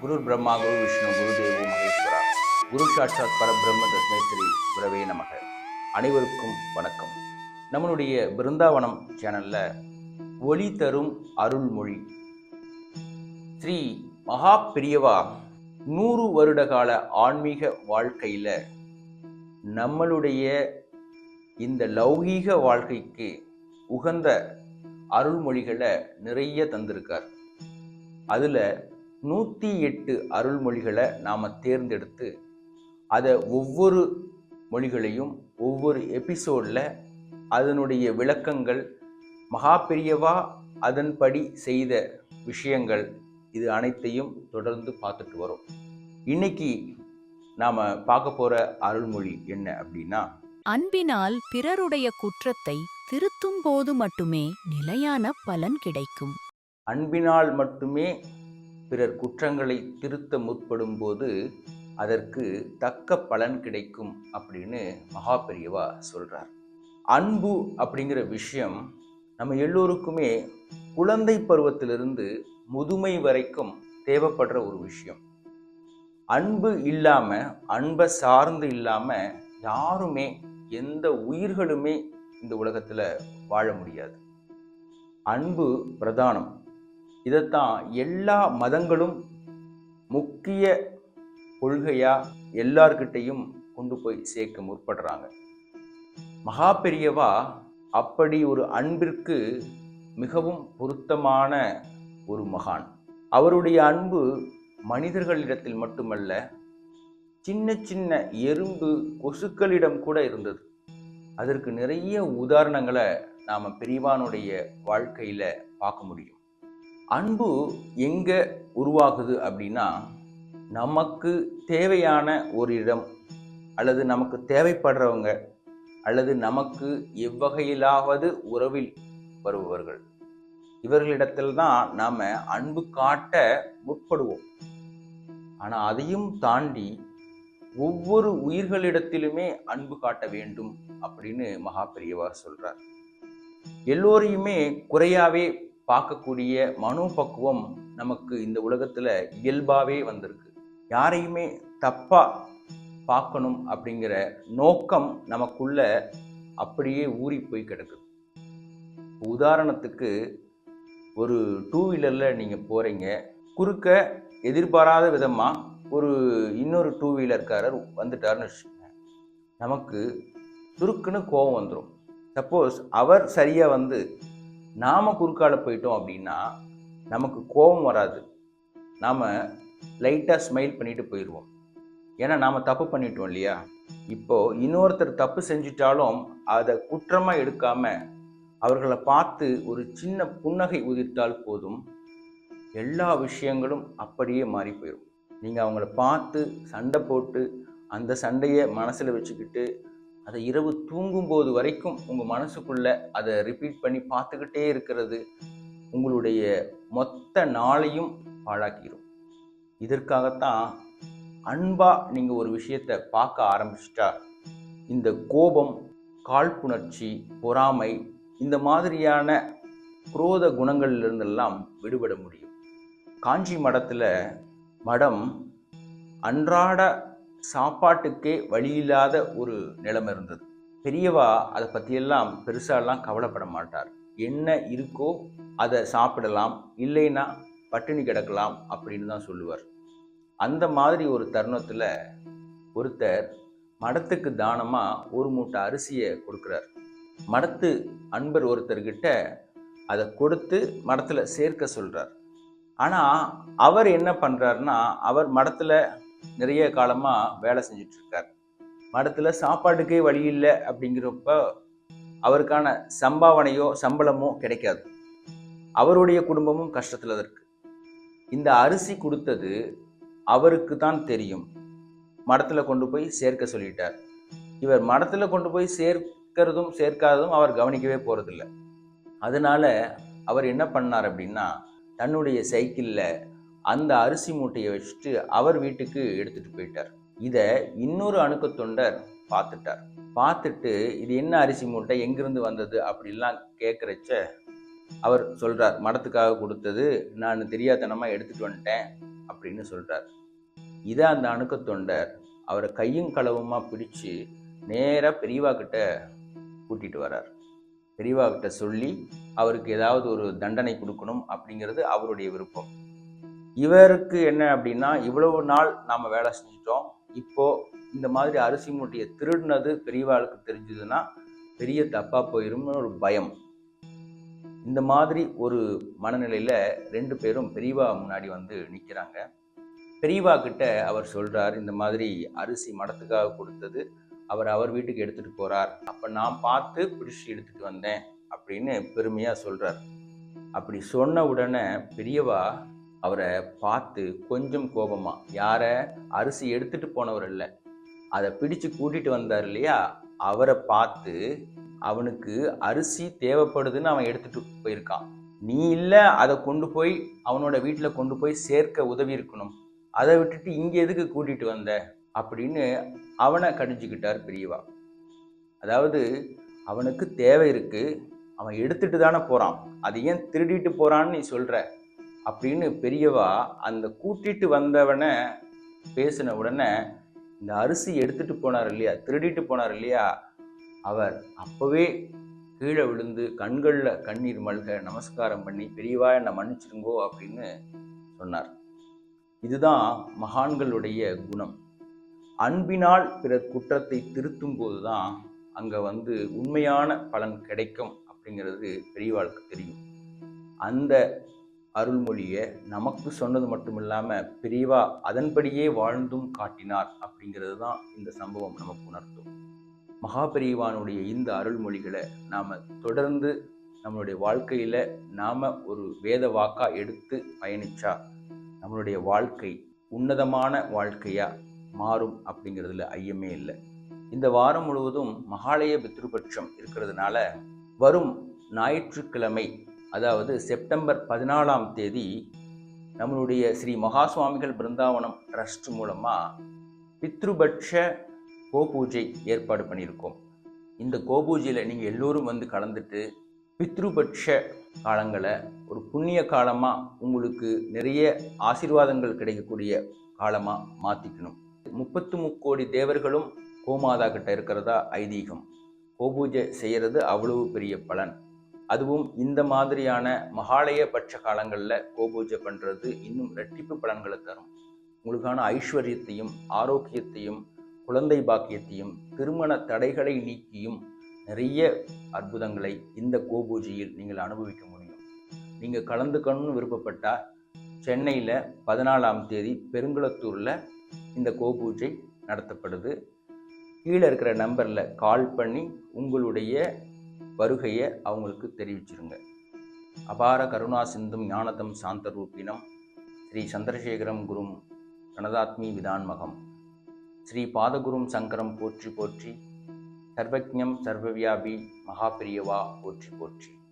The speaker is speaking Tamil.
குரு பிரம்மா குரு விஷ்ணு குரு தேவோ மகேஸ்வரா. குரு சாட்சாத் பரபிரம்ம தஸ்மே ஸ்ரீ குரவே நமக. அனைவருக்கும் வணக்கம். நம்மளுடைய பிருந்தாவனம் சேனல்ல ஒளி தரும் அருள்மொழி. ஸ்ரீ மகா பிரியவா நூறு வருட கால ஆன்மீக வாழ்க்கையில நம்மளுடைய இந்த லௌகீக வாழ்க்கைக்கு உகந்த அருள்மொழிகளை நிறைய தந்திருக்கார். அதில் நூற்றி எட்டு அருள்மொழிகளை நாம் தேர்ந்தெடுத்து அதை ஒவ்வொரு மொழிகளையும் ஒவ்வொரு எபிசோடில் அதனுடைய விளக்கங்கள் மகா பெரியவா அதன்படி செய்த விஷயங்கள் இது அனைத்தையும் தொடர்ந்து பார்த்துட்டு வரோம். இன்னைக்கு நாம் பார்க்க போகிற அருள்மொழி என்ன அப்படின்னா அன்பினால் பிறருடைய குற்றத்தை திருத்தும் போது மட்டுமே நிலையான பலன் கிடைக்கும். அன்பினால் மட்டுமே பிறர் குற்றங்களை திருத்த முற்படும் போது அதற்கு தக்க பலன் கிடைக்கும் அப்படின்னு மகா பெரியவா சொல்றார். அன்பு அப்படிங்கிற விஷயம் நம்ம எல்லோருக்குமே குழந்தை பருவத்திலிருந்து முதுமை வரைக்கும் தேவைப்படுற ஒரு விஷயம். அன்பு இல்லாம அன்பை சார்ந்து இல்லாம யாருமே எந்த உயிர்களுமே இந்த உலகத்துல வாழ முடியாது. அன்பு பிரதானம். இதைத்தான் எல்லா மதங்களும் முக்கிய கொள்கையாக எல்லார்கிட்டையும் கொண்டு போய் சேர்க்க முற்படுறாங்க. மகா பெரியவா அப்படி ஒரு அன்பிற்கு மிகவும் பொருத்தமான ஒரு மகான். அவருடைய அன்பு மனிதர்களிடத்தில் மட்டுமல்ல சின்ன சின்ன எறும்பு கொசுக்களிடம் கூட இருந்தது. அதற்கு நிறைய உதாரணங்களை நாம் பெரியவானுடைய வாழ்க்கையில் பார்க்க முடியும். அன்பு எங்கே உருவாகுது அப்படின்னா நமக்கு தேவையான ஒரு இடம் அல்லது நமக்கு தேவைப்படுறவங்க அல்லது நமக்கு எவ்வகையிலாவது உறவில் வருபவர்கள். இவர்களிடத்தில் தான் நாம் அன்பு காட்ட முற்படுவோம். ஆனால் அதையும் தாண்டி ஒவ்வொரு உயிர்களிடத்திலுமே அன்பு காட்ட வேண்டும் அப்படின்னு மகா பெரியவா எல்லோரையுமே குறையாவே பார்க்கக்கூடிய மனோபக்குவம் நமக்கு இந்த உலகத்தில் இயல்பாகவே வந்திருக்கு. யாரையுமே தப்பாக பார்க்கணும் அப்படிங்கிற நோக்கம் நமக்குள்ள அப்படியே ஊறி போய் கிடக்குது. உதாரணத்துக்கு ஒரு டூ வீலரில் நீங்கள் போகிறீங்க குறுக்க எதிர்பாராத விதமாக ஒரு இன்னொரு டூ வீலர்காரர் வந்துட்டாருன்னு வச்சுக்கோங்க. நமக்கு சுருக்குன்னு கோபம் வந்துடும் சப்போஸ் அவர் சரியாக வந்து நாம் குறுக்கால போயிட்டோம் அப்படின்னா நமக்கு கோபம் வராது. நாம் லைட்டாக ஸ்மைல் பண்ணிட்டு போயிடுவோம் ஏன்னா நாம் தப்பு பண்ணிட்டோம் இல்லையா? இப்போ இன்னொருத்தர் தப்பு செஞ்சிட்டாலும் அதை குற்றமாக எடுக்காமல் அவர்களை பார்த்து ஒரு சின்ன புன்னகை உதிர்த்தால் போதும். எல்லா விஷயங்களும் அப்படியே மாறி போயிடும் நீங்கள் அவங்கள பார்த்து சண்டை போட்டு அந்த சண்டையை மனசில் வச்சுக்கிட்டு அதை இரவு தூங்கும்போது வரைக்கும் உங்கள் மனசுக்குள்ளே அதை ரிப்பீட் பண்ணி பார்த்துக்கிட்டே இருக்கிறது உங்களுடைய மொத்த நாளையும் பாழாக்கிடும் இதற்காகத்தான் அன்பாக நீங்கள் ஒரு விஷயத்தை பார்க்க ஆரம்பிச்சிட்டா இந்த கோபம் காழ்ப்புணர்ச்சி பொறாமை இந்த மாதிரியான குரோத குணங்களிலிருந்தெல்லாம் விடுபட முடியும். காஞ்சி மடத்தில் மடம் அன்றாட சாப்பாட்டுக்கே வழியில்லாத ஒரு நிலைமை இருந்தது. பெரியவா அதை பற்றியெல்லாம் பெருசாலாம் கவலைப்பட மாட்டார். என்ன இருக்கோ அதை சாப்பிடலாம் இல்லைன்னா பட்டினி கிடக்கலாம் அப்படின்னு தான் சொல்லுவார். அந்த மாதிரி ஒரு தருணத்தில் ஒருத்தர் மடத்துக்கு தானமாக ஒரு மூட்டை அரிசியை கொடுக்குறார். மடத்து அன்பர் ஒருத்தர்கிட்ட அதை கொடுத்து மடத்தில் சேர்க்க சொல்கிறார் ஆனால் அவர் என்ன பண்ணுறாருன்னா அவர் மடத்தில் நிறைய காலமாக வேலை செஞ்சுட்டு மடத்தில் சாப்பாட்டுக்கே வழி இல்லை அப்படிங்கிறப்ப அவருக்கான சம்பாவனையோ சம்பளமோ கிடைக்காது. அவருடைய குடும்பமும் கஷ்டத்தில் இருக்கு. இந்த அரிசி கொடுத்தது அவருக்கு தான் தெரியும். மடத்தில் கொண்டு போய் சேர்க்க சொல்லிட்டார். இவர் மடத்தில் கொண்டு போய் சேர்க்கிறதும் சேர்க்காததும் அவர் கவனிக்கவே போகிறதில்ல அதனால அவர் என்ன பண்ணார் அப்படின்னா தன்னுடைய சைக்கிளில் அந்த அரிசி மூட்டையை வச்சுட்டு அவர் வீட்டுக்கு எடுத்துட்டு போயிட்டார். இதை இன்னொரு அணுக்க தொண்டர் பார்த்துட்டார். பார்த்துட்டு இது என்ன அரிசி மூட்டை எங்கிருந்து வந்தது அப்படிலாம் கேட்குறச்ச அவர் சொல்கிறார் மடத்துக்காக கொடுத்தது நான் தெரியாதனமாக எடுத்துட்டு வந்துட்டேன் அப்படின்னு சொல்கிறார் இதை அந்த அணுக்க தொண்டர் அவரை கையும் களவுமாக பிடிச்சு நேராக பெரியவா கிட்ட கூட்டிட்டு வரார். பெரியவா கிட்ட சொல்லி அவருக்கு ஏதாவது ஒரு தண்டனை கொடுக்கணும் அப்படிங்கிறது அவருடைய விருப்பம். இவருக்கு என்ன அப்படின்னா இவ்வளவு நாள் நாம் வேலை செஞ்சிட்டோம். இப்போது இந்த மாதிரி அரிசி மூட்டையை திருடினது பெரியவாளுக்கு தெரிஞ்சதுன்னா பெரிய தப்பா போயிரும்னு ஒரு பயம். இந்த மாதிரி ஒரு மனநிலையில் ரெண்டு பேரும் பெரியவா முன்னாடி வந்து நிற்கிறாங்க பெரியவா கிட்ட அவர் சொல்கிறார் இந்த மாதிரி அரிசி மடத்துக்காக கொடுத்தது அவர் அவர் வீட்டுக்கு எடுத்துகிட்டு போகிறார் அப்போ நான் பார்த்து பிடிச்சி எடுத்துகிட்டு வந்தேன் அப்படின்னு பெருமையாக சொல்கிறார் அப்படி சொன்ன உடனே பெரியவா அவரை பார்த்து கொஞ்சம் கோபமாக யாரை? அரிசி எடுத்துட்டு போனவர் இல்லை. அதை பிடிச்சு கூட்டிட்டு வந்தார் இல்லையா? அவரை பார்த்து அவனுக்கு அரிசி தேவைப்படுதுன்னு அவன் எடுத்துட்டு போயிருக்கான். நீ இல்லை அதை கொண்டு போய் அவனோட வீட்டில் கொண்டு போய் சேர்க்க உதவி இருக்கணும். அதை விட்டுட்டு இங்கே எதுக்கு கூட்டிட்டு வந்த? அப்படின்னு அவனை கடிஞ்சிக்கிட்டார் பெரியவா. அதாவது அவனுக்கு தேவை இருக்குது அவன் எடுத்துட்டு தானே போகிறான் அது ஏன் திருடிட்டு போகிறான்னு நீ சொல்கிற அப்படின்னு பெரியவா அந்த கூட்டிட்டு வந்தவனை பேசின உடனே இந்த அரிசி எடுத்துட்டு போனார் இல்லையா திருடிட்டு போனார் இல்லையா அவர் அப்பவே கீழே விழுந்து கண்களில் கண்ணீர் மல்க நமஸ்காரம் பண்ணி பெரியவா என்னை மன்னிச்சிருங்கோ அப்படின்னு சொன்னார். இதுதான் மகான்களுடைய குணம். அன்பினால் பிறர் குற்றத்தை திருத்தும் போதுதான் அங்கே வந்து உண்மையான பலன் கிடைக்கும் அப்படிங்கிறது பெரியவாளுக்கு தெரியும். அந்த அருள்மொழியை நமக்கு சொன்னது மட்டும் இல்லாமல் பெரியவா அதன்படியே வாழ்ந்தும் காட்டினார் அப்படிங்கிறது தான் இந்த சம்பவம் நமக்கு உணர்த்தும். மகாபெரியவானுடைய இந்த அருள்மொழிகளை நாம் தொடர்ந்து நம்மளுடைய வாழ்க்கையில் நாம் ஒரு வேத வாக்காக எடுத்து பயணித்தா நம்மளுடைய வாழ்க்கை உன்னதமான வாழ்க்கையாக மாறும் அப்படிங்கிறதுல ஐயமே இல்லை. இந்த வாரம் முழுவதும் மகாலய பித்ருபட்சம் இருக்கிறதுனால வரும் ஞாயிற்றுக்கிழமை அதாவது செப்டம்பர் பதினாலாம் தேதி நம்மளுடைய ஸ்ரீ மகா சுவாமிகள் பிருந்தாவனம் ட்ரஸ்ட் மூலமாக பித்ருபட்ச கோபூஜை ஏற்பாடு பண்ணியிருக்கோம். இந்த கோபூஜையில் நீங்கள் எல்லோரும் வந்து கலந்துட்டு பித்ருபட்ச காலங்களை ஒரு புண்ணிய காலமாக உங்களுக்கு நிறைய ஆசீர்வாதங்கள் கிடைக்கக்கூடிய காலமாக மாற்றிக்கணும் முப்பத்து முக்கோடி தேவர்களும் கோமாதா கிட்ட இருக்கிறதா ஐதீகம். கோபூஜை செய்கிறது அவ்வளவு பெரிய பலன். அதுவும் இந்த மாதிரியான மகாலய பட்ச காலங்களில் கோபூஜை பண்ணுறது இன்னும் ரெட்டிப்பு பலன்களை தரும். உங்களுக்கான ஐஸ்வர்யத்தையும் ஆரோக்கியத்தையும் குழந்தை பாக்கியத்தையும் திருமண தடைகளை நீக்கியும் நிறைய அற்புதங்களை இந்த கோபூஜையில் நீங்கள் அனுபவிக்க முடியும். நீங்கள் கலந்துக்கணும்னு விருப்பப்பட்டால் சென்னையில் பதினாலாம் தேதி பெருங்குளத்தூரில் இந்த கோபூஜை நடத்தப்படுது. கீழே இருக்கிற நம்பரில் கால் பண்ணி உங்களுடைய வருகையை அவங்களுக்கு தெரிவிச்சிருங்க. அபார கருணா சிந்தும் ஞானதம் சாந்த ரூபினம் ஸ்ரீ சந்திரசேகரம் குரும் கனதாத்மி விதான்மகம். ஸ்ரீ பாதகுரும் சங்கரம் போற்றி போற்றி சர்வஜம் சர்வவியாபி மகாபிரியவா போற்றி போற்றி.